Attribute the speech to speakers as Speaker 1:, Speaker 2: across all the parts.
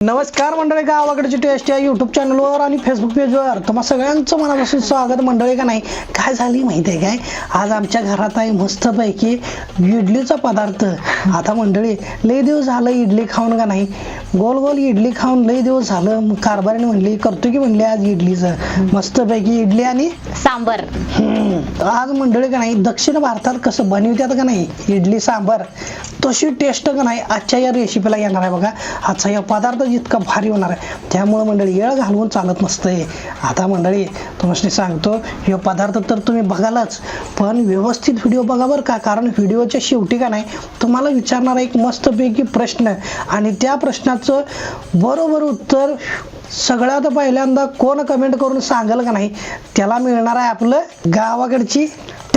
Speaker 1: नमस्कार मंडळी गावाकडची टेस्ट या युट्यूब चॅनलवर आणि फेसबुक पेजवर तुम्हा सगळ्यांचं मनापासून स्वागत. मंडळी का नाही? काय झाली माहिती आहे काय? आज आमच्या घरात आहे मस्तपैकी इडलीचा पदार्थ. आता मंडळी लई दिवस झालं इडली खाऊन का नाही? गोल गोल इडली खाऊन लई दिवस झालं. कारभारीने म्हणली करतो की? म्हणली आज इडलीचं. मस्तपैकी इडली आणि?
Speaker 2: सांबर.
Speaker 1: आज मंडळी का नाही दक्षिण भारतात कसं बनवतात का नाही इडली सांबर तशी टेस्ट का नाही आजच्या या रेसिपीला येणार आहे बघा. आजचा या पदार्थ इतका भारी होणार आहे. त्यामुळं मंडळी येळ घालवून चालत नसतंय. आता मंडळी तुम्हाला सांगतो हे पदार्थ तर तुम्ही बघालच पण व्यवस्थित व्हिडिओ बघा बरं का कारण व्हिडिओच्या शेवटी का नाही तुम्हाला विचारणारा एक मस्तपैकी प्रश्न आणि त्या प्रश्नाचं बरोबर उत्तर सगळ्यात पहिल्यांदा कोण कमेंट करून सांगेल का नाही त्याला मिळणार आहे आपलं गावाकडची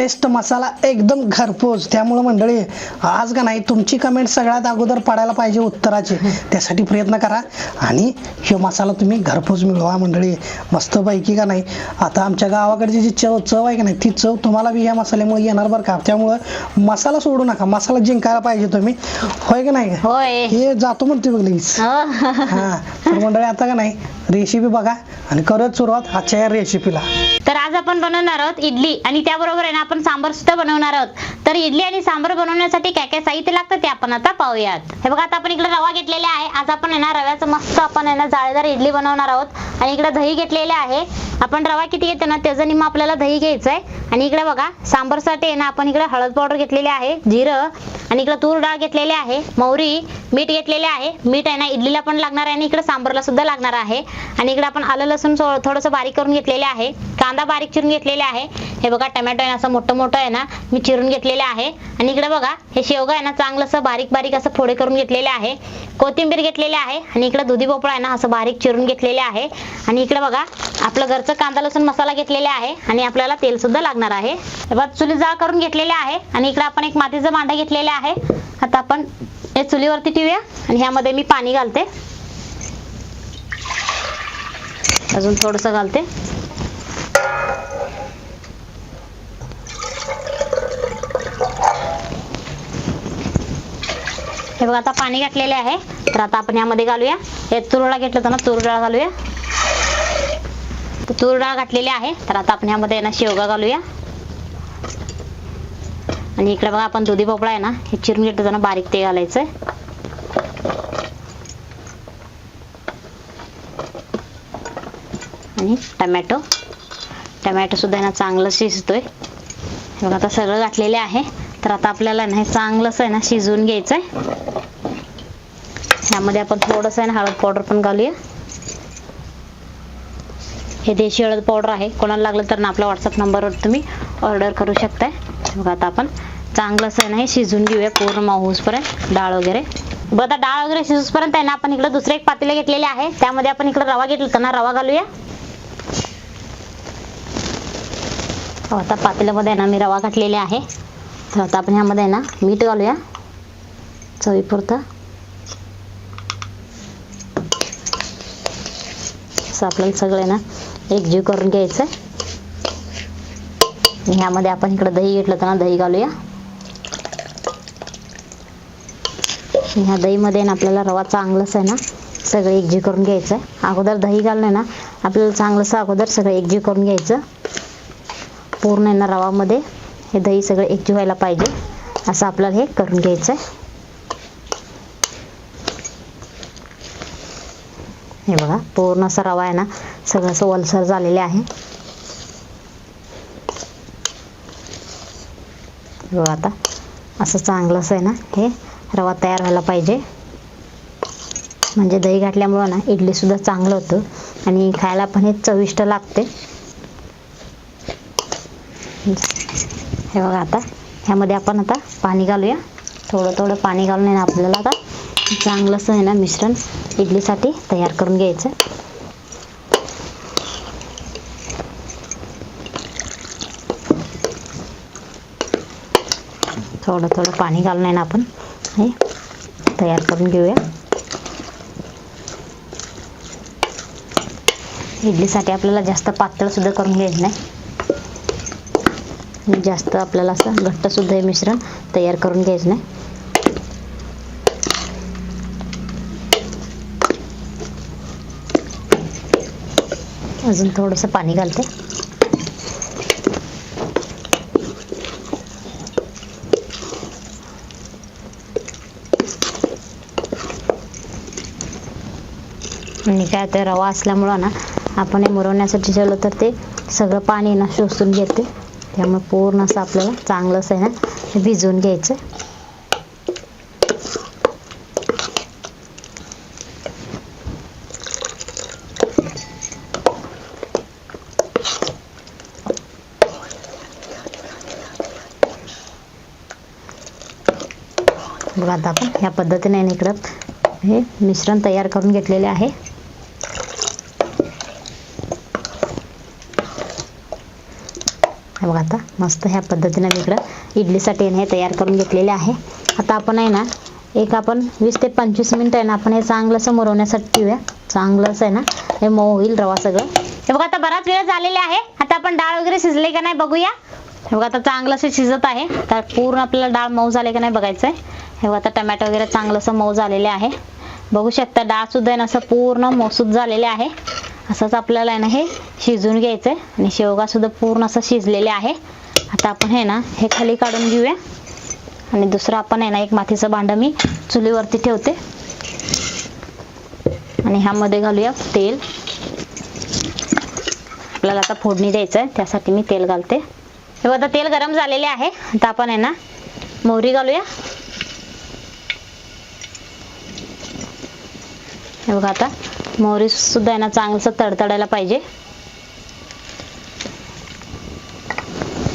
Speaker 1: टेस्ट मसाला एकदम घरपोच. त्यामुळं मंडळी आज का नाही तुमची कमेंट सगळ्यात अगोदर पडायला पाहिजे उत्तराची. त्यासाठी प्रयत्न करा. आणि हे मसाला तुम्ही घरपोच मिळवा मंडळी. मस्तपैकी का नाही? आता आमच्या गावाकडची जी चव चव आहे का नाही ती चव तुम्हाला बी या मसाल्यामुळे येणार बरं का? त्यामुळं मसाला सोडू नका. मसाला जिंकायला पाहिजे तुम्ही. होय का नाही?
Speaker 2: होय.
Speaker 1: हे जातो म्हणते बघ लगेच.
Speaker 2: हो.
Speaker 1: हा. तर मंडळी आता का नाही? रेसिपी बघा आणि करत सुरुवात आजच्या या रेसिपीला.
Speaker 2: तर आज आपण बनवणार आहोत इडली आणि त्याबरोबर आहे ना आपण सांबार सुद्धा बनवणार आहोत. तर इडली आणि सांबर बनवण्यासाठी काय काय साहित्य लागतं ते आपण आता पाहूयात. हे बघा आता आपण इकडे रवा घेतलेला आहे. आज आपण आहे ना रव्याचं मस्त आपण आहे ना जाळेदार इडली बनवणार आहोत. आणि इकडे दही घेतलेले आहे. आपण रवा किती घेतो ना त्याचं निम आपल्याला दही घ्यायचं आहे आणि इकडे बघा सांबरसाठी आहे ना आपण इकडे हळद पावडर घेतलेली आहे जिरं. आणि इकडे तूर डाळ घेतलेली आहे मोहरी मीठ घेतलेले आहे. मीठ आहे ना इडलीला पण लागणार आहे आणि इकडे सांबारला सुद्धा लागणार आहे. आणि इकडे आपण आलं लसूण थोडंसं बारीक करून घेतलेले आहे. कांदा बारीक चिरून घेतलेले आहे. हे बघा टमॅटो आहे ना असं मोठं मोठं आहे ना मी चिरून घेतलेले आहे. आणि इकडे बघा हे शेवगा आहे ना चांगलं असं बारीक बारीक असं फोडे करून घेतलेले आहे. कोथिंबीर घेतलेले आहे आणि इकडे दुधी भोपळा आहे ना असं बारीक चिरून घेतलेले आहे. आणि इकडे बघा आपलं घरचं कांदा लसूण मसाला घेतलेला आहे. आणि आपल्याला तेल सुद्धा लागणार आहे. बघा चुली जाळ करून घेतलेले आहे. आणि इकडे आपण एक मातीचं भांडं घेतलेलं आहे. आता आपण हे चुलीवरती ठेवूया. आणि ह्यामध्ये मी पाणी घालते. अजून थोडस घालते. हे बघा आता पाणी घातलेले आहे. तर आता आपण यामध्ये घालूया. हे तूर घेतलं होतं ना तूर डाळ घालूया. तूर डाळ घातलेली आहे. तर आता आपण यामध्ये ना शेवगा घालूया. आणि इकडे बघा आपण दुधी भोपळा आहे ना हे चिरून घेतलं होतं ना बारीक ते घालायचं आणि टमॅटो. टमॅटोसुद्धा ना चांगलं शिजतोय. बघा आता सगळं घातलेले आहे. तर आता आपल्याला ना हे चांगलंच आहे ना शिजवून आहे ह्यामध्ये आपण थोडंसं आहे ना हळद पावडर पण घालूया. हे देशी हळद पावडर आहे. कोणाला लागलं तर ना आपल्या व्हॉट्सअप नंबरवर तुम्ही ऑर्डर करू शकताय. बघा आता आपण चांगलंच आहे ना हे शिजवून घेऊया पूर्ण माऊसपर्यंत डाळ वगैरे. बघा आता डाळ वगैरे शिजूसपर्यंत आहे ना आपण इकडे दुसरे एक पातेले घेतलेले आहे. त्यामध्ये आपण इकडे रवा घेतला ना रवा घालूया हो, हो, आता पातेल्यामध्ये ना मी रवा घातलेला आहे. तर आता आपण ह्यामध्ये ना मीठ घालूया. चवीपुरतं असं आपल्याला सगळं ना एकजीव करून घ्यायचं ह्यामध्ये आपण इकडे दही घेतलं तर ना दही घालूया. ह्या दहीमध्ये ना आपल्याला रवा चांगलंच आहे ना सगळं एकजीव करून घ्यायचं आहे अगोदर दही घालणं ना आपल्याला चांगलंसं अगोदर सगळं एकजीव करून घ्यायचं. पूर्ण आहे ना रवामध्ये. हे दही सगळं एकजीव व्हायला पाहिजे. असं आपल्याला हे करून घ्यायचं आहे हे बघा पूर्ण असा रवा आहे ना सगळं असं ओलसर झालेले आहे. बघा आता असं चांगलं असं आहे ना हे रवा तयार व्हायला पाहिजे. म्हणजे दही घातल्यामुळं ना इडली सुद्धा चांगलं होतं. आणि खायला पण हे चविष्ट लागते. हे बघा आता. ह्यामध्ये आपण आता पाणी घालूया. थोडं थोडं पाणी घालून आहे ना आपल्याला आता चांगलंसं आहे ना मिश्रण इडलीसाठी तयार करून घ्यायचं. थोडं थोडं पाणी घालून आहे ना आपण हे तयार करून घेऊया. इडलीसाठी आपल्याला जास्त पातळ सुद्धा करून घ्यायचं नाही. जास्त आपल्याला असं घट्ट सुद्धा हे मिश्रण तयार करून घ्यायचं नाही. अजून थोडंसं पाणी घालते. आणि काय ते रवा असल्यामुळं ना आपण हे मुरवण्यासाठी ठेवलं तर ते सगळं पाणी ना शोषून घेते. त्यामुळे पूर्ण असं आपल्याला चांगलं असं आहे ना भिजवून घ्यायचं. बघा आता आपण ह्या पद्धतीने इकडं हे मिश्रण तयार करून घेतलेले आहे. हे बघा आता. मस्त ह्या पद्धतीनं मी इकडं इडलीसाठी ना हे तयार करून घेतलेले आहे. आता आपण आहे ना एक आपण वीस ते पंचवीस मिनिटं आहे ना आपण हे चांगलंसं मुरवण्यासाठी ठेवूया. चांगलंच आहे ना हे मऊ होईल रवा सगळं. हे बघा आता बराच वेळ झालेला आहे. आता आपण डाळ वगैरे शिजले का नाही बघूया. हे बघा आता चांगलं असं शिजत आहे. तर पूर्ण आपल्याला डाळ मऊ झाले का नाही बघायचं आहे हे बघा आता टमॅटो वगैरे चांगलं असं मऊ झालेले आहे. बघू शकता डाळ सुद्धा आहे ना असं पूर्ण मसूद झालेले आहे. असंच आपल्याला आहे ना हे शिजून घ्यायचं आहे आणि शेवगा सुद्धा पूर्ण असं शिजलेले आहे. आता आपण हे ना हे खाली काढून घेऊया. आणि दुसरं आपण आहे ना एक मातीचं भांडं मी चुलीवरती ठेवते. आणि ह्यामध्ये घालूया तेल. आपल्याला आता फोडणी द्यायचं आहे त्यासाठी मी तेल घालते. हे बघा आता तेल गरम झालेले आहे. आता आपण आहे ना मोहरी घालूया. हे बघा आता. मोहरी सुद्धा आहे ना चांगलंसं तडतडायला पाहिजे.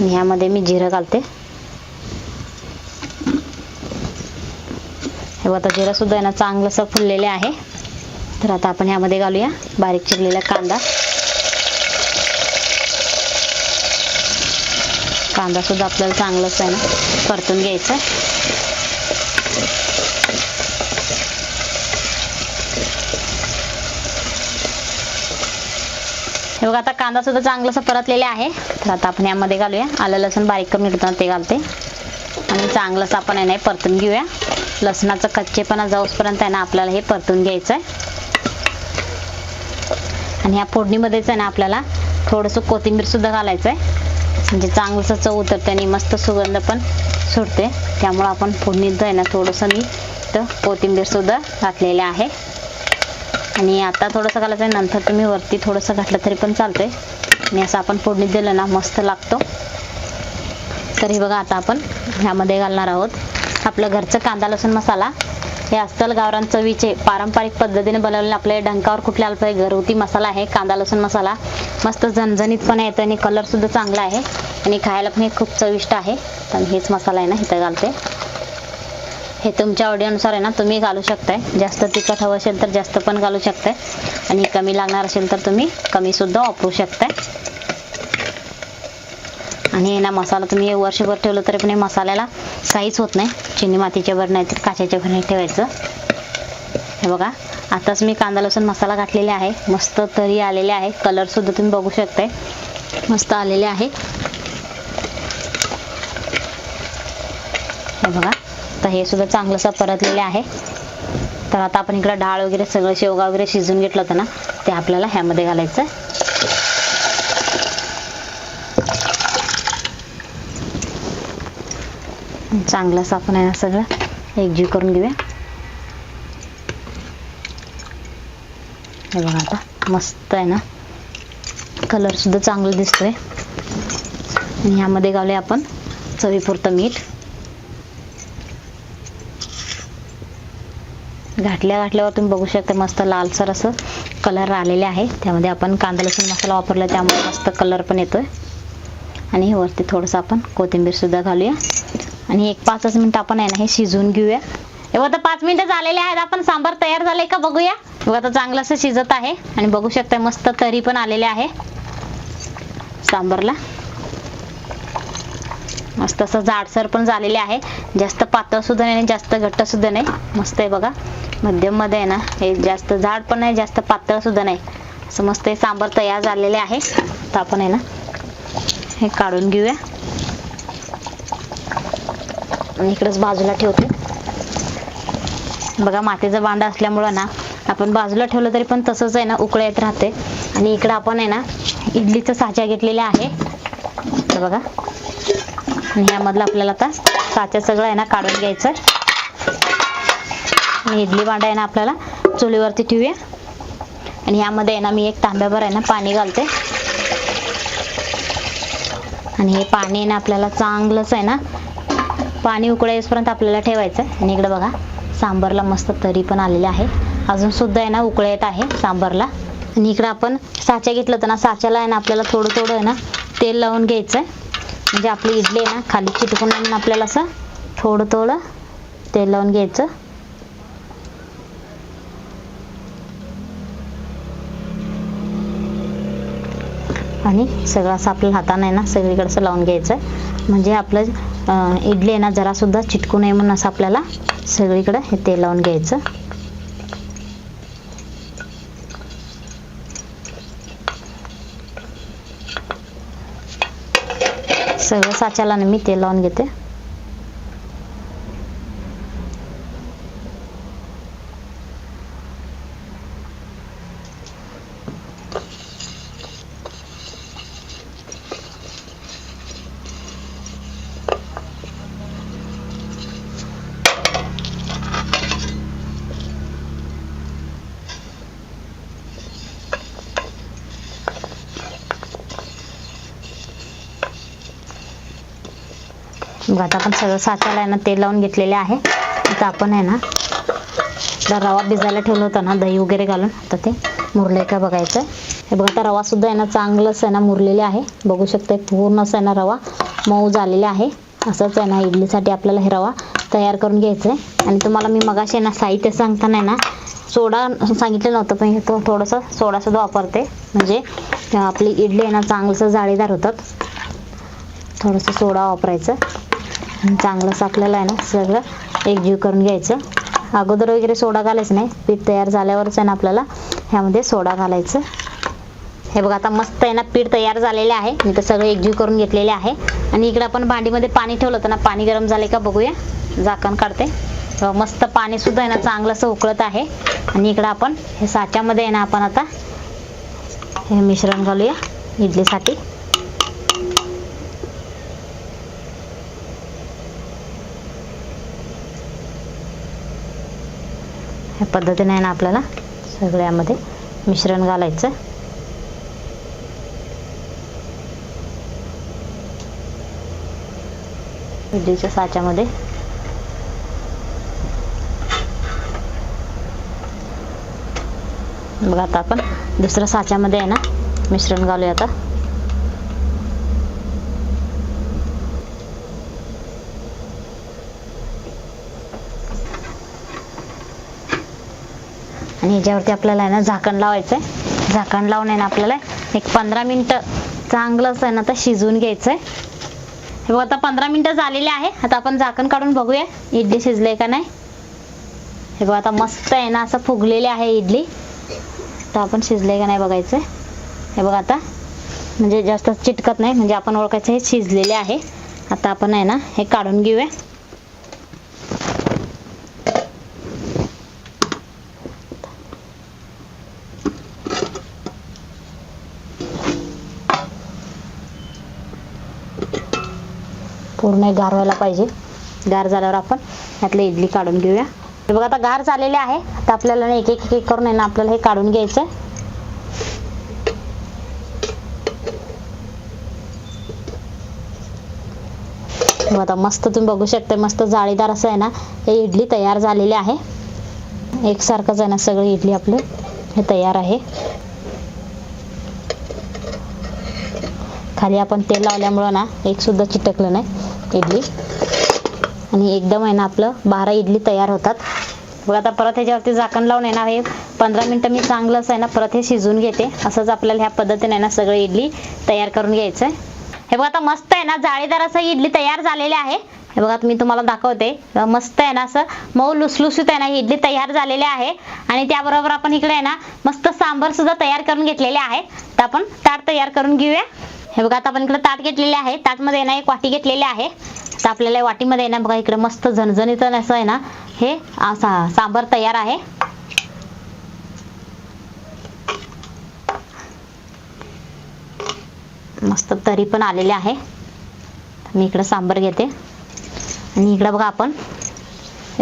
Speaker 2: ह्यामध्ये मी जिरं घालते. हे बघा आता जिरं सुद्धा आहे ना चांगलंसं फुललेले आहे. तर आता आपण ह्यामध्ये घालूया बारीक चिरलेला कांदा. कांदा सुद्धा आपल्याला चांगलंच आहे ना परतून घ्यायचं हे बघा आता कांदा सुद्धा चांगलंसं परतलेला आहे. तर आता आपण यामध्ये घालूया. आलं लसूण बारीक करून घेतो ते घालते. आणि चांगलंच आपण आहे ना हे परतून घेऊया. लसणाचं कच्चेपणा जाऊसपर्यंत आहे ना आपल्याला हे परतून घ्यायचं आहे आणि ह्या फोडणीमध्येच आहे ना आपल्याला थोडंसं कोथिंबीर सुद्धा घालायचं आहे म्हणजे चांगलंसं चव उतरते आणि मस्त सुगंध पण सुटते. त्यामुळं आपण फोडणीत आहे ना थोडंसं मी तर कोथिंबीर सुद्धा घातलेले आहे. आणि आता थोडंसं घालायचं आहे. नंतर तुम्ही वरती थोडंसं घातलं तरी पण चालतं आहे आणि असं आपण फोडणीत दिलं ना मस्त लागतो. तर हे बघा आता आपण ह्यामध्ये घालणार आहोत. आपलं घरचं कांदा लसूण मसाला. हे अस्सल गावरान चवीचे पारंपरिक पद्धतीने बनवलेले आपले डंकावर कुठले आपले घरगुती मसाला आहे. कांदा लसूण मसाला. मस्त झणझणीत पण येतं आणि कलरसुद्धा चांगला आहे. आणि खायला पण हे खूप चविष्ट आहे. तर हेच मसाला आहे ना इथं घालते. हे तुमच्या आवडीनुसार आहे ना तुम्ही घालू शकताय. जास्त तिखट हवं असेल तर जास्त पण घालू शकताय. आणि कमी लागणार असेल तर तुम्ही कमी सुद्धा वापरू शकताय. आणि हे ना मसाला तुम्ही वर्षभर ठेवलं तरी पण मसाल्याला काहीच होत नाही. चिनी मातीच्या भर नाही तर काचेच्या भर नाही ठेवायचं. हे बघा आताच मी कांदा लसूण मसाला घातलेला आहे. मस्त तरी आलेले आहे. कलर सुद्धा तुम्ही बघू शकताय. मस्त आलेले आहे. हे बघा तर हे सुद्धा चांगलंसं परतलेले आहे. तर आता आपण इकडं डाळ वगैरे सगळं शेवगा वगैरे शिजून घेतलं होतं ना ते आपल्याला ह्यामध्ये घालायचं चांगलंच आपण आहे ना सगळं. एकजीव करून घेऊया. हे बघा आता मस्त आहे ना. कलर सुद्धा चांगला दिसतोय. आणि ह्यामध्ये घालूया आपण चवीपुरतं मीठ. घातल्या घातल्यावर तुम्ही बघू शकता मस्त लालसर असं कलर आलेले आहे. त्यामध्ये आपण कांदा लसूण मसाला वापरला त्यामुळे मस्त कलर पण येतोय. आणि वरती थोडंसं आपण कोथिंबीर सुद्धा घालूया. आणि एक पाचच मिनटं आपण आहे ना हे शिजवून घेऊया. एवढं आता पाच मिनिटं झालेले आहेत. आपण सांबार तयार झाले का बघूया. एवढं आता चांगलं असं शिजत आहे. आणि बघू शकता मस्त तरी पण आलेले आहे. सांबारला. मस्त असं जाडसर पण झालेले आहे जास्त पातळ सुद्धा नाही जास्त घट्ट सुद्धा नाही. मस्त आहे बघा. मध्यममध्ये आहे ना हे जास्त जाड पण नाही जास्त पातळ सुद्धा नाही. असं मस्त हे सांबार तयार झालेले आहे. तर आपण आहे ना हे काढून घेऊया. आणि बाजूला ठेवते. बघा मातीचं भांडं असल्यामुळं ना आपण बाजूला ठेवलं तरी पण तसंच आहे ना उकळं येत राहते. आणि इकडं आपण आहे ना इडलीचं साच्या घेतलेल्या आहे. बघा. आणि ह्यामधलं आपल्याला आता साच्या सगळं आहे ना काढून घ्यायचं. आणि इडली भांडा आहे ना आपल्याला चुलीवरती ठेवूया. आणि ह्यामध्ये आहे ना मी एक तांब्याभर आहे ना पाणी घालते. आणि हे पाणी आहे ना आपल्याला चांगलंच आहे ना पाणी उकळेपर्यंत आपल्याला ठेवायचं आहे. आणि इकडे बघा सांबरला मस्त तरी पण आलेले आहे. अजून सुद्धा आहे ना उकळे येत आहे सांबरला. आणि इकडं आपण साच्या घेतलं होतं ना साच्याला आहे ना आपल्याला थोडं थोडं आहे ना तेल लावून घ्यायचं आहे. म्हणजे आपली इडली आहे ना खाली चिटकून नाही आपल्याला असं थोडं थोडं तेल लावून घ्यायचं. आणि सगळं असं आपल्या हाताने आहे ना सगळीकडे असं लावून घ्यायचं. म्हणजे आपलं इडली आहे ना जरासुद्धा चिटकू नये म्हणून असं आपल्याला सगळीकडं हे तेल लावून घ्यायचं. सगळं साच्याला मी तेल लावून घेते. बघा आता आपण सगळं साच्याला आहे ना तेल लावून घेतलेले आहे. आता आपण आहे ना जर रवा भिजायला ठेवलं होतं ना दही वगैरे घालून. आता ते मुरले का बघायचं हे बघा आता रवा सुद्धा आहे ना चांगलंच आहे ना मुरलेले आहे. बघू शकते पूर्ण असं आहे ना रवा मऊ झालेला आहे. असंच आहे ना इडलीसाठी आपल्याला हे रवा तयार करून घ्यायचं आहे आणि तुम्हाला मी मगाशी आहे ना साहित्य सांगताना आहे ना सोडा सांगितलं नव्हतं पण हे तो थोडंसं सोडासुद्धा वापरते. म्हणजे आपली इडली आहे ना चांगलंसं जाळीदार होतात. थोडंसं सोडा वापरायचं. चांगलंच आपल्याला आहे ना सगळं. एकजीव करून घ्यायचं. अगोदर वगैरे सोडा घालायचं नाही. पीठ तयार झाल्यावरच आहे ना आपल्याला. ह्यामध्ये सोडा घालायचं. हे बघा आता मस्त आहे ना पीठ तयार झालेले आहे. मी तर सगळं एकजीव करून घेतलेले आहे. आणि इकडे आपण भांडीमध्ये पाणी ठेवलं होतं ना. पाणी गरम झाले का बघूया. झाकण काढते. मस्त पाणी सुद्धा आहे ना चांगलं असं उकळत आहे. आणि इकडं आपण हे साच्यामध्ये आहे ना आपण आता हे मिश्रण घालूया. इडलीसाठी. ह्या पद्धतीने आहे ना आपल्याला सगळ्यामध्ये मिश्रण घालायचं. इडलीच्या साच्यामध्ये. बघा आता आपण दुसऱ्या साच्यामध्ये आहे ना मिश्रण घालूया आता. आणि आपल्याला आहे ना झाकण लावायचं आहे झाकण लावून आहे ना आपल्याला एक पंधरा मिनटं चांगलं असं आहे ना आता शिजवून घ्यायचं आहे हे बघा आता पंधरा मिनटं झालेले आहे. आता आपण झाकण काढून बघूया इडली शिजले का नाही. हे बघा आता मस्त आहे ना असं फुगलेले आहे इडली. तर आपण शिजले का नाही बघायचं हे बघा आता म्हणजे जास्त चिटकत नाही म्हणजे आपण ओळखायचं हे शिजलेले आहे. आता आपण आहे ना हे काढून घेऊया. पूर्ण गार व्हायला पाहिजे. गार झाल्यावर आपण यातलं इडली काढून घेऊया. हे बघा आता गार झालेले आहे. आता आपल्याला एक एक एक करून आहे ना आपल्याला हे काढून घ्यायचं आहे. आता मस्त तुम्ही बघू शकता मस्त जाळीदार असं आहे ना हे इडली तयार झालेली आहे. एकसारखंच आहे ना सगळी इडली आपली हे तयार आहे. खाली आपण तेल लावल्यामुळं ना एक सुद्धा चिटकलं नाही. इडली. आणि एकदम आहे ना आपलं बारा इडली तयार होतात. बघा आता परत ह्याच्यावरती झाकण लावून आहे ना हे पंधरा मिनटं मी चांगलंच आहे ना परत हे शिजवून घेते. असंच आपल्याला ह्या पद्धतीने आहे ना सगळं इडली तयार करून घ्यायचं आहे. हे बघा आता मस्त आहे ना जाळीदार असं इडली तयार झालेली आहे. हे बघा मी तुम्हाला दाखवते. मस्त आहे ना असं मऊ लुसलुसीत आहे ना ही इडली तयार झालेली आहे. आणि त्याबरोबर आपण इकडे आहे ना मस्त सांबर सुद्धा तयार करून घेतलेले आहे. तर आपण ताट तयार करून घेऊया. हे बघा आता आपण इकडे ताट घेतलेले आहे. ताटमध्ये ना एक वाटी घेतलेली आहे. तर आपल्याला वाटीमध्ये ना बघा इकडे मस्त झणझणीत असं आहे ना हे असा सांबार तयार आहे. मस्त तरी पण आलेले आहे. मी इकडं सांबार घेते. आणि इकडं बघा आपण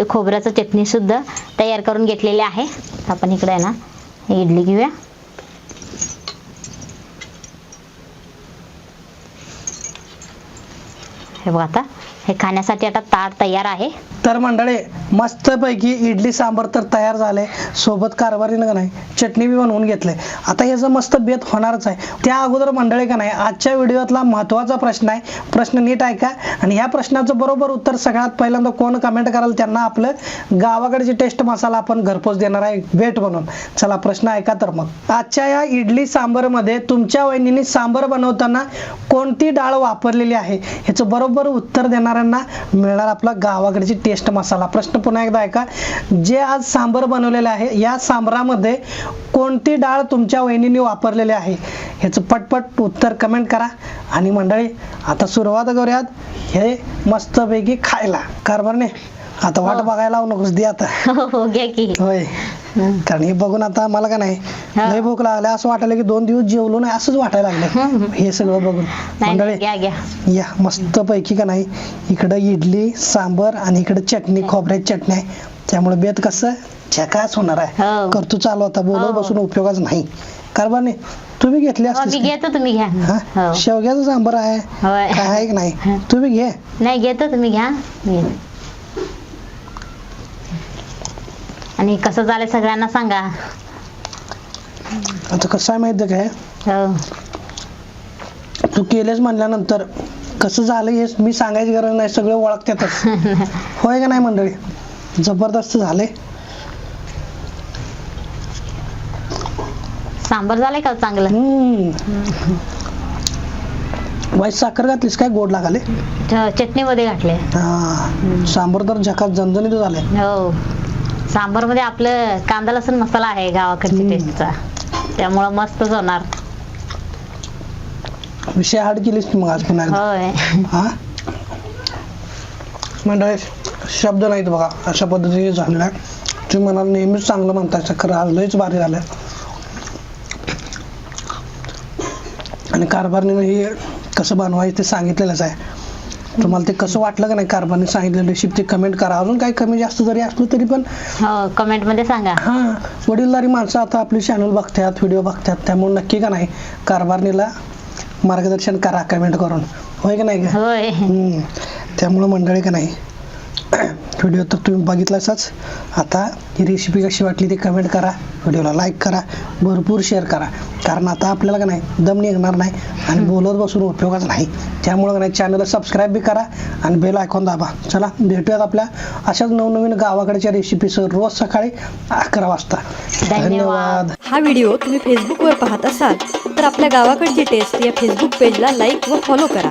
Speaker 2: खोबऱ्याचं चटणी सुद्धा तयार करून घेतलेली आहे. आपण इकडे ना इडली घेऊया. हे बघा आता. हे खाण्यासाठी आता ताट तयार आहे.
Speaker 1: तर मंडळी मस्तपैकी इडली सांबर तर तयार झाले. सोबत कारभारीनं का नाही चटणी बी बनवून घेतले. आता ह्याचं मस्त बेत होणारच आहे त्या अगोदर मंडळी का नाही आजच्या व्हिडिओतला महत्त्वाचा प्रश्न आहे. प्रश्न नीट ऐका आणि ह्या प्रश्नाचं बरोबर उत्तर सगळ्यात पहिल्यांदा कोण कमेंट कराल त्यांना आपलं गावाकडची टेस्ट मसाला आपण घरपोच देणार आहे भेट म्हणून. चला प्रश्न ऐका तर मग. आजच्या या इडली सांबरमध्ये तुमच्या वहिनीने सांबर बनवताना कोणती डाळ वापरलेली आहे? ह्याचं बरोबर उत्तर देणाऱ्यांना मिळणार आपला गावाकडची टेस्ट मसाला. प्रश्न पुन्हा एकदा ऐका. जे आज सांबर बनवलेलं आहे या सांबरामध्ये कोणती डाळ तुमच्या वहिनीने वापरलेली आहे? ह्याचं पटपट उत्तर कमेंट करा. आणि मंडळी आता सुरुवात करूयात. हे मस्तपैकी खायला. कारभारने आता वाट
Speaker 2: हो.
Speaker 1: बघायला नकोस दे आता.
Speaker 2: हो
Speaker 1: होय. कारण हे बघून आता मला का नाही
Speaker 2: हा.
Speaker 1: लय भूक लागली. असं वाटायला की दोन दिवस जेवलो नाही असंच वाटायला लागलं. हे सगळं बघून.
Speaker 2: नाही
Speaker 1: मंडळी
Speaker 2: नाही, घ्या घ्या
Speaker 1: या. मस्त पैकी का नाही इकडं इडली सांबर आणि इकडं चटणी खोबऱ्याची चटणी आहे. त्यामुळे बेत कसं झकास होणार आहे.
Speaker 2: हो.
Speaker 1: करतो चालू आता. बोलत
Speaker 2: हो.
Speaker 1: बसून उपयोगाच नाही. कारभारने तुम्ही घेतली
Speaker 2: हो, मी
Speaker 1: असते
Speaker 2: घेतो तुम्ही घ्या. हो.
Speaker 1: शेवग्याचं सांबर आहे.
Speaker 2: होय.
Speaker 1: काय आहे की नाही?
Speaker 2: हा.
Speaker 1: तुम्ही घे.
Speaker 2: नाही घेतो तुम्ही घ्या. मी घेतो. आणि कसं झालं सगळ्यांना सांगा.
Speaker 1: आता कसं आहे माहिती काय
Speaker 2: हो?
Speaker 1: तू केलेच म्हणल्यानंतर कसं झालं हे मी सांगायची गरज नाही सगळे ओळखतातच. होय का नाही मंडळी? जबरदस्त झाले
Speaker 2: सांबर झालंय का चांगलं?
Speaker 1: वाईट साखर घातलीस काय? गोड लागाले?
Speaker 2: च- चटणीमध्ये घातले.
Speaker 1: सांबर तर झकात झणझणीत झाले
Speaker 2: हो. सांबरमध्ये आपलं कांदा लसूण मसाला आहे गावाकडची. टेस्टचा त्यामुळं मस्तच होणार.
Speaker 1: विषय हाड केलीस तू मग आज पुन्हा एकदा.
Speaker 2: होय.
Speaker 1: हा? मंडळी शब्द नाहीत बघा. अशा पद्धतीने झालेलं आहे तुम्ही म्हणाल नेहमीच चांगलं म्हणताय खरं आज लयच भारी झालं आणि कारभारने हे कसं बनवायचं ते सांगितलेलंच आहे. तुम्हाला ते कसं वाटलं का नाही? कारभारने सांगितलेलं रेसिपी ते कमेंट करा. अजून काही कमी जास्त जरी असलं तरी पण
Speaker 2: हो कमेंटमध्ये सांगा.
Speaker 1: हा वडीलधारी माणसं आता आपली चॅनल बघतात व्हिडिओ बघतात. त्यामुळे नक्की का नाही? कारभारणीला मार्गदर्शन करा कमेंट करून. होय का नाही? का
Speaker 2: होय.
Speaker 1: त्यामुळं मंडळी का नाही? व्हिडिओ तर तुम्ही बघितलाच आता ही रेसिपी कशी वाटली ती कमेंट करा. व्हिडिओला लाईक करा. भरपूर शेअर करा. कारण आता आपल्याला का नाही दम निघणार नाही आणि बोलत बसून उपयोगाच नाही. त्यामुळं का नाही चॅनलला सबस्क्राईब बी करा आणि बेल आयकॉन दाबा. चला भेटूयात आपल्या अशाच नवनवीन गावाकडच्या रेसिपीसह रोज सकाळी अकरा वाजता.
Speaker 2: धन्यवाद.
Speaker 3: हा व्हिडिओ तुम्ही फेसबुकवर पाहत असाल तर आपल्या गावाकडची टेस्ट या फेसबुक पेजला लाईक व फॉलो करा.